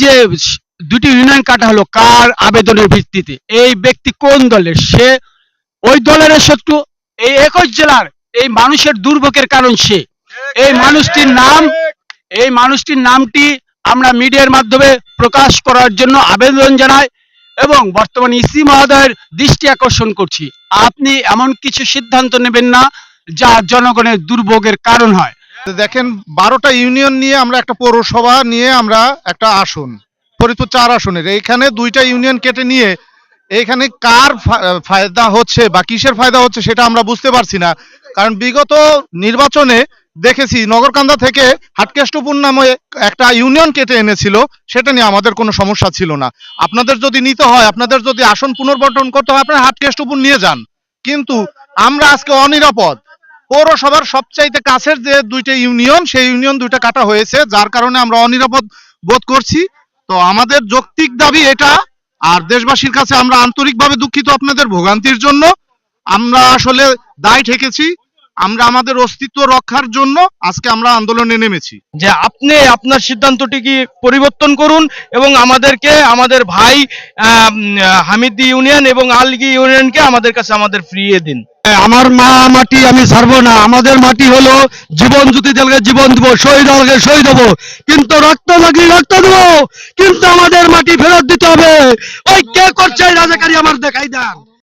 যে দুটি ইউনিয়ন কাটা হলো, কার আবেদনের ভিত্তিতে? এই ব্যক্তি কোন দলের? সে ওই দলের শত্রু, এই একই জেলার এই মানুষের দুর্ভোগের কারণ সে। এই মানুষটির নাম, এই মানুষটির নামটি আমরা মিডিয়ার মাধ্যমে প্রকাশ করার জন্য আবেদন জানাই এবং বর্তমানে ইসি মহোদয়ের দৃষ্টি আকর্ষণ করছি। আপনি এমন কিছু সিদ্ধান্ত নেবেন না যা জনগণের দুর্ভোগের কারণ হয়। দেখেন, বারোটা ইউনিয়ন নিয়ে আমরা একটা পৌরসভা নিয়ে আমরা একটা আসন ফরিদপুর চার আসনের। এইখানে দুইটা ইউনিয়ন কেটে নিয়ে এইখানে কার ফায়দা হচ্ছে বা কিসের ফায়দা হচ্ছে সেটা আমরা বুঝতে পারছি না। কারণ বিগত নির্বাচনে দেখেছি, নগরকান্দা থেকে হাটকেষ্টপুর নামে একটা ইউনিয়ন কেটে এনেছিল, সেটা নিয়ে আমাদের কোনো সমস্যা ছিল না। আপনাদের যদি নিতে হয়, আপনাদের যদি আসন পুনর্বন্টন করতে হয়, আপনারা হাটকেষ্টপুর নিয়ে যান। কিন্তু আমরা আজকে অনিরাপদ। পৌরসভার সবচাইতে কাছের যে দুইটা ইউনিয়ন, সেই ইউনিয়ন দুইটা কাটা হয়েছে, যার কারণে আমরা অনিরাপদ বোধ করছি। তো আমাদের যৌক্তিক দাবি এটা, আর দেশবাসীর কাছে আমরা আন্তরিকভাবে দুঃখিত আপনাদের ভোগান্তির জন্য। আমরা আসলে দায় ঠেকেছি। আমরা আমাদের অস্তিত্ব রক্ষার জন্য আজকে আমরা আন্দোলনে নেমেছি। যে আপনি আপনার সিদ্ধান্তটি কি পরিবর্তন করুন এবং আমাদেরকে আমাদের ভাই আহ, হামিদি ইউনিয়ন এবং আলগি ইউনিয়নকে আমাদের কাছে আমাদের ফিরিয়ে দিন। আমার মা মাটি আমি ছাড়বো না। আমাদের মাটি হলো জীবন যদি দেলকে জীবন দেবো শহীদ হলকে শহীদ দেবো। কিন্তু রক্ত লাগলে রক্ত দেবো। কিন্তু আমাদের মাটি ফেরত দিতে হবে। ওই কে করছে রাজাকারী আমার দেখাই দেন।